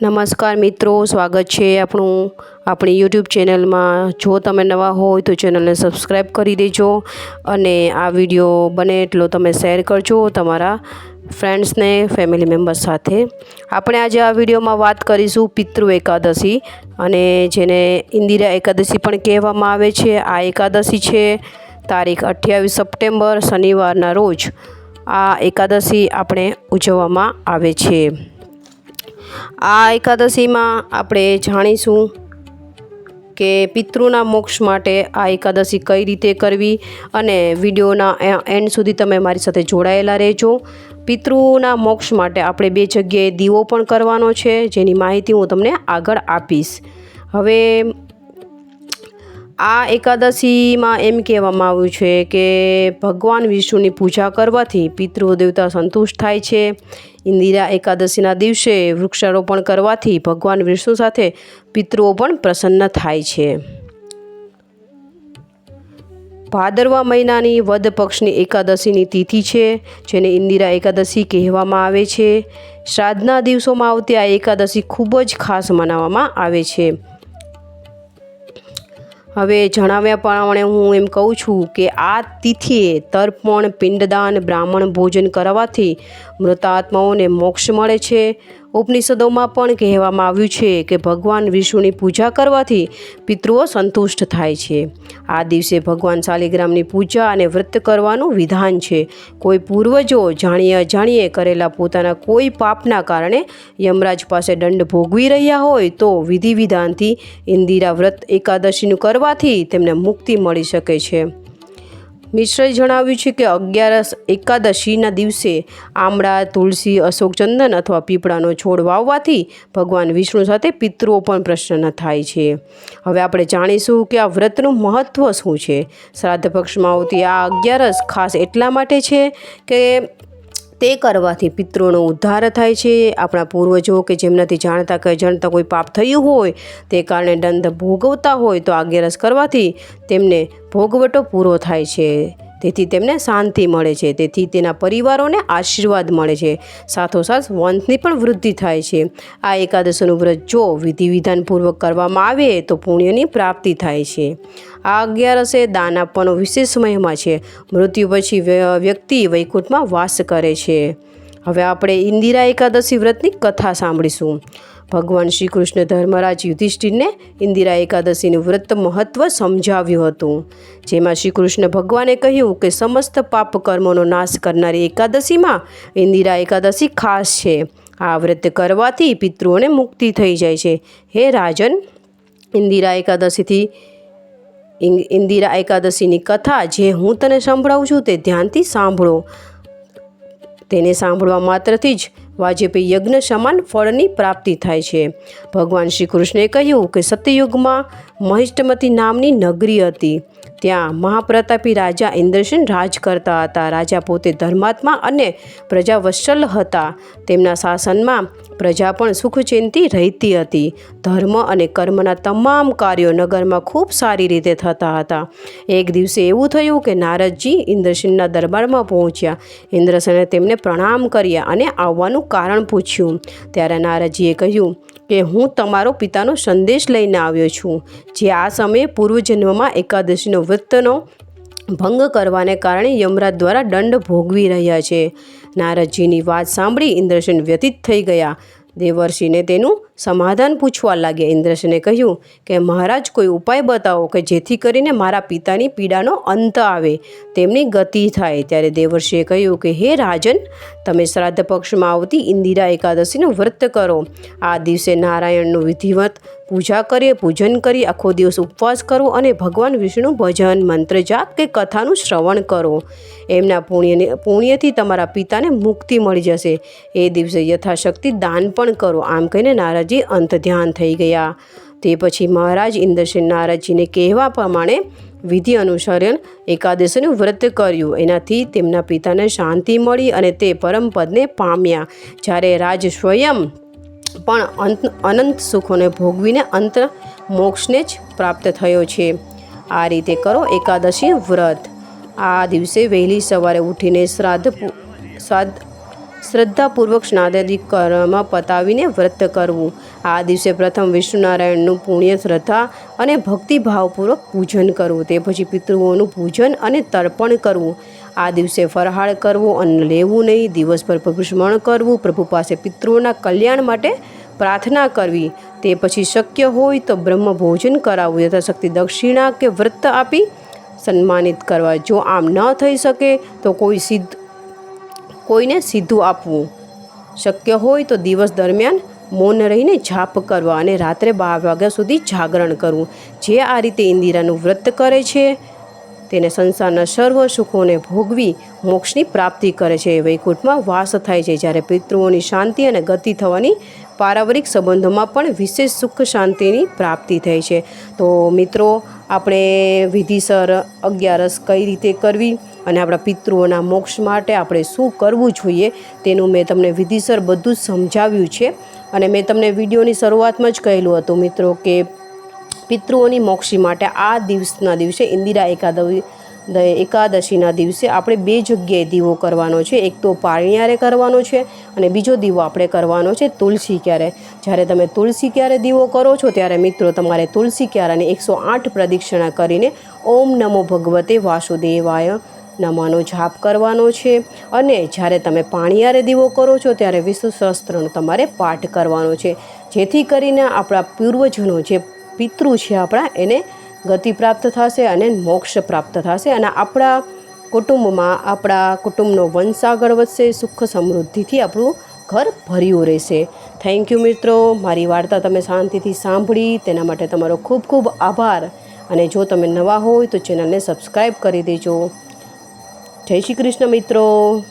નમસ્કાર મિત્રો, સ્વાગત છે આપણું આપણી યુટ્યુબ ચેનલમાં. જો તમે નવા હોય તો ચેનલને સબસ્ક્રાઈબ કરી દેજો અને આ વીડિયો બને એટલો તમે શેર કરજો તમારા ફ્રેન્ડ્સને ફેમિલી મેમ્બર્સ સાથે. આપણે આજે આ વિડીયોમાં વાત કરીશું પિતૃ એકાદશી અને જેને ઇન્દિરા એકાદશી પણ કહેવામાં આવે છે. આ એકાદશી છે તારીખ અઠ્યાવીસ સપ્ટેમ્બર, શનિવારના રોજ. આ એકાદશી આપણે ઉજવવામાં આવે છે. આ એકાદશીમાં આપણે જાણીશું કે પિતૃના મોક્ષ માટે આ એકાદશી કઈ રીતે કરવી અને વિડીયોના એન્ડ સુધી તમે મારી સાથે જોડાયેલા રહેજો. પિતૃના મોક્ષ માટે આપણે બે જગ્યાએ દીવો પણ કરવાનો છે, જેની માહિતી હું તમને આગળ આપીશ. હવે આ એકાદશીમાં એમ કહેવામાં આવ્યું છે કે ભગવાન વિષ્ણુની પૂજા કરવાથી પિતૃ દેવતા સંતુષ્ટ થાય છે. ઇન્દિરા એકાદશીના દિવસે વૃક્ષારોપણ કરવાથી ભગવાન વિષ્ણુ સાથે પિતૃઓ પણ પ્રસન્ન થાય છે. ભાદરવા મહિનાની વદ પક્ષની એકાદશીની તિથિ છે, જેને ઇન્દિરા એકાદશી કહેવામાં આવે છે. શ્રાદ્ધના દિવસોમાં આવતી આ એકાદશી ખૂબ જ ખાસ મનાવવામાં આવે છે. હવે જણાવ્યા પ્રમાણે હું એમ કહું છું કે આ તિથિએ તર્પણ, પિંડદાન, બ્રાહ્મણ ભોજન કરવાથી મૃતાત્માઓને મોક્ષ મળે છે. ઉપનિષદોમાં પણ કહેવામાં આવ્યું છે કે ભગવાન વિષ્ણુની પૂજા કરવાથી પિતૃઓ સંતુષ્ટ થાય છે. આ દિવસે ભગવાન શાલિગ્રામની પૂજા અને વ્રત કરવાનું વિધાન છે. કોઈ પૂર્વજો જાણીએ અજાણીએ કરેલા પોતાના કોઈ પાપના કારણે યમરાજ પાસે દંડ ભોગવી રહ્યા હોય તો વિધિ વિધાનથી ઇન્દિરા વ્રત એકાદશીનું કરવાથી તેમને મુક્તિ મળી શકે છે. મિશ્રએ જણાવ્યું છે કે અગિયારસ એકાદશીના દિવસે આમળા, તુલસી, અશોકચંદન અથવા પીપળાનો છોડ વાવવાથી ભગવાન વિષ્ણુ સાથે પિતૃઓ પણ પ્રસન્ન થાય છે. હવે આપણે જાણીશું કે આ વ્રતનું મહત્ત્વ શું છે. શ્રાદ્ધ પક્ષમાં આવતી આ અગિયારસ ખાસ એટલા માટે છે કે તે કરવાથી પિતૃનો ઉદ્ધાર થાય છે. આપણા પૂર્વજો કે જેમનાથી જાણતા કે જાણતા કોઈ પાપ થયું હોય, તે કારણે દંડ ભોગવતા હોય તો અગિયારસ કરવાથી તેમને ભોગવટો પૂરો થાય છે. તેથી તેમને શાંતિ મળે છે. તેથી તેના પરિવારોને આશીર્વાદ મળે છે. સાથોસાથ વંશની પણ વૃદ્ધિ થાય છે. આ એકાદશીનું વ્રત જો વિધિ વિધાનપૂર્વક કરવામાં આવે તો પુણ્યની પ્રાપ્તિ થાય છે. આ અગિયારસે દાન આપવાનો વિશેષ મહિમા છે. મૃત્યુ પછી વ્યક્તિ વૈકુંઠમાં વાસ કરે છે. હવે આપણે ઇન્દિરા એકાદશી વ્રતની કથા સાંભળીશું. ભગવાન શ્રી કૃષ્ણ ધર્મરાજ યુધિષ્ઠિરને ઇન્દિરા એકાદશીનું વ્રત મહત્ત્વ સમજાવ્યું હતું. જેમાં શ્રી કૃષ્ણ ભગવાને કહ્યું કે સમસ્ત પાપ કર્મોનો નાશ કરનારી એકાદશીમાં ઇન્દિરા એકાદશી ખાસ છે. આ વ્રત કરવાથી પિતૃઓને મુક્તિ થઈ જાય છે. હે રાજન, ઇન્દિરા એકાદશીથી ઇન્દિરા એકાદશીની કથા જે હું તને સંભળાવું છું તે ધ્યાનથી સાંભળો. તેને સાંભળવા માત્રથી જ વાજપેયી યજ્ઞ સમાન ફળની પ્રાપ્તિ થાય છે. ભગવાન શ્રી કૃષ્ણે કહ્યું કે સત્યયુગમાં મહિષ્ટમતી નામની નગરી હતી. ત્યાં મહાપ્રતાપી રાજા ઇન્દ્રસેન રાજ કરતા હતા. રાજા પોતે ધર્માત્મા અને પ્રજાવત્સલ હતા. તેમના શાસનમાં પ્રજા પણ સુખચેનથી રહેતી હતી. ધર્મ અને કર્મના તમામ કાર્યો નગરમાં ખૂબ સારી રીતે થતા હતા. એક દિવસે એવું થયું કે નારદજી ઇન્દ્રસેનના દરબારમાં પહોંચ્યા. ઇન્દ્રસેને તેમને પ્રણામ કર્યા અને આવવાનું કારણ પૂછ્યું. ત્યારે નારદજીએ કહ્યું કે, હું તમારો પિતાનો સંદેશ લઈને આવ્યો છું. જે આ સમયે પૂર્વજન્મમાં એકાદશીનો વ્રતનો ભંગ કરવાને કારણે યમરાજ દ્વારા દંડ ભોગવી રહ્યા છે. નારદજીની વાત સાંભળી ઇન્દ્રસેન વ્યતીત થઈ ગયા. દેવર્ષિને તેનું સમાધાન પૂછવા લાગ્યા. ઇન્દ્રસેને કહ્યું કે, મહારાજ, કોઈ ઉપાય બતાવો કે જેથી કરીને મારા પિતાની પીડાનો અંત આવે. તેમની ગતિ થાય. ત્યારે દેવર્ષિએ કહ્યું કે, હે રાજન, તમે શ્રાદ્ધ પક્ષમાં આવતી ઇન્દિરા એકાદશીનું વ્રત કરો. આ દિવસે નારાયણનું વિધિવત પૂજા કરીએ, પૂજન કરી આખો દિવસ ઉપવાસ કરો અને ભગવાન વિષ્ણુ ભજન, મંત્ર જાપ કે કથાનું શ્રવણ કરો. એમના પુણ્યને, પુણ્યથી તમારા પિતાને મુક્તિ મળી જશે. એ દિવસે યથાશક્તિ દાન પણ કરો. આમ કહીને નારાજ નારદજી અંત ધ્યાન થઈ ગયા. તે પછી મહારાજ ઇન્દ્રસેન નારદજીને કહેવા પ્રમાણે વિધિ અનુસરણ એકાદશીનું વ્રત કર્યું. એનાથી તેમના પિતાને શાંતિ મળી અને તે પરમપદને પામ્યા. જ્યારે રાજ સ્વયં પણ અંત, અનંત સુખોને ભોગવીને અંત મોક્ષને જ પ્રાપ્ત થયો છે. આ રીતે કરો એકાદશી વ્રત. આ દિવસે વહેલી સવારે ઉઠીને શ્રાદ્ધ શ્રાદ્ધ શ્રદ્ધાપૂર્વક સ્નાનાદિ કર્મ પતાવીને વ્રત કરવું. આ દિવસે પ્રથમ વિષ્ણુનારાયણનું પુણ્ય શ્રદ્ધા અને ભક્તિભાવપૂર્વક પૂજન કરવું, તે પછી પિતૃઓનું પૂજન અને તર્પણ કરવું. આ દિવસે ફરહાળ કરવો, અન્ન લેવું નહીં, દિવસભર પ્રભુ સ્મરણ કરવું, પ્રભુ પાસે પિતૃઓના કલ્યાણ માટે પ્રાર્થના કરવી. તે પછી શક્ય હોય તો બ્રહ્મ ભોજન કરાવવું યથાશક્તિ દક્ષિણા કે વ્રત આપી સન્માનિત કરવા. જો આમ ન થઈ શકે તો કોઈ સિદ્ધ કોઈને સીધું આપવું. શક્ય હોય તો દિવસ દરમિયાન મૌન રહીને જાપ કરવા અને રાત્રે બાર વાગ્યા સુધી જાગરણ કરવું. જે આ રીતે ઇન્દિરાનું વ્રત કરે છે, તેને સંસારના સર્વ સુખોને ભોગવી મોક્ષની પ્રાપ્તિ કરે છે. વૈકુંઠમાં વાસ થાય છે જ્યારે પિતૃઓની શાંતિ અને ગતિ થવાની પારિવારિક સંબંધોમાં પણ વિશેષ સુખ શાંતિની પ્રાપ્તિ થાય છે. તો મિત્રો આપણે વિધિસર અગિયારસ કઈ રીતે કરવી અને આપણા પિતૃઓના મોક્ષ માટે આપણે શું કરવું જોઈએ તેનું મેં તમને વિધિસર બધું જ સમજાવ્યું છે. અને મેં તમને વિડીયોની શરૂઆતમાં જ કહેલું હતું મિત્રો કે પિતૃઓની મોક્ષી માટે આ દિવસના દિવસે ઇન્દિરા એકાદશી એકાદશીના દિવસે આપણે બે જગ્યાએ દીવો કરવાનો છે. એક તો પાણિયારે કરવાનો છે અને બીજો દીવો આપણે કરવાનો છે તુલસી ક્યારે. જ્યારે તમે તુલસી ક્યારે દીવો કરો છો ત્યારે મિત્રો તમારે તુલસી ક્યારાની એકસો આઠ પ્રદક્ષિણા કરીને ઓમ નમો ભગવતે વાસુદેવાય નમાનો જાપ કરવાનો છે. અને જ્યારે તમે પાણીયારે દીવો કરો છો ત્યારે વિષ્ણુ સહસ્ત્રનો તમારે પાઠ કરવાનો છે. જેથી કરીને આપણા પૂર્વજનો જે પિતૃ છે આપણા એને ગતિ પ્રાપ્ત થશે અને મોક્ષ પ્રાપ્ત થશે અને આપણા કુટુંબમાં, આપણા કુટુંબનો વંશ આગળ વધશે, સુખ સમૃદ્ધિથી આપણું ઘર ભર્યું રહેશે. થેન્ક યુ મિત્રો, મારી વાર્તા તમે શાંતિથી સાંભળી, તેના માટે તમારો ખૂબ ખૂબ આભાર. અને જો તમે નવા હોય તો ચેનલને સબસ્ક્રાઈબ કરી દેજો. જય શ્રી કૃષ્ણ મિત્રો.